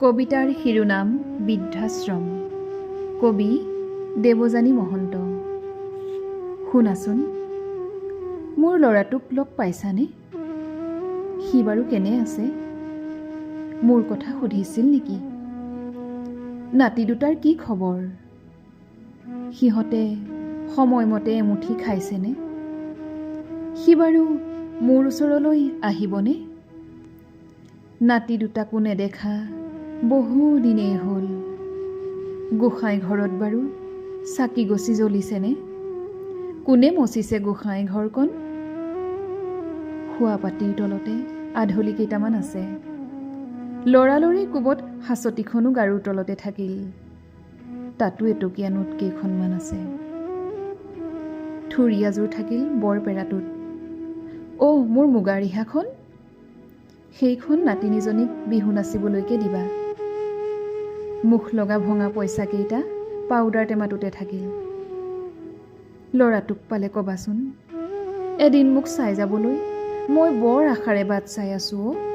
কবিতাৰ শিৰোনাম বৃদ্ধাশ্ৰম। কবি দেৱযানী মহন্ত। শুনাচোন মোৰ ল'ৰাটোক লগ পাইছানে? সি বাৰু কেনে আছে? মোৰ কথা সুধিছিল নেকি? নাতি দুটাৰ কি খবৰ? সিহঁতে সময়মতে এমুঠি খাইছেনে? সি বাৰু মোৰ ওচৰলৈ আহিবনে? নাতি দুটাকো নেদেখা বহু দিনেই হ'ল। গোসাঁই ঘৰত বাৰু চাকি গছি জ্বলিছেনে? কোনে মচিছে গোসাঁই ঘৰকণ শোৱা পাতিৰ তলতে আধলি কেইটামান আছে। লৰালৰি কোবত সাঁচতিখনো গাৰুৰ তলতে থাকিল। তাতো এটকীয়া নোট কেইখনমান আছে। থুৰীয়াযোৰ থাকিল বৰপেৰাটোত অ' মোৰ মুগা ৰিহাখন? সেইখন নাতিনীজনীক বিহু নাচিবলৈকে দিবা। মুখ লগা ভঙা পইচাকেইটা পাউডাৰ টেমাটোতে থাকিল। ল'ৰাটোক পালে ক'বাচোন। এদিন মোক চাই যাবলৈ মই বৰ আশাৰে বাট চাই আছোঁ অ'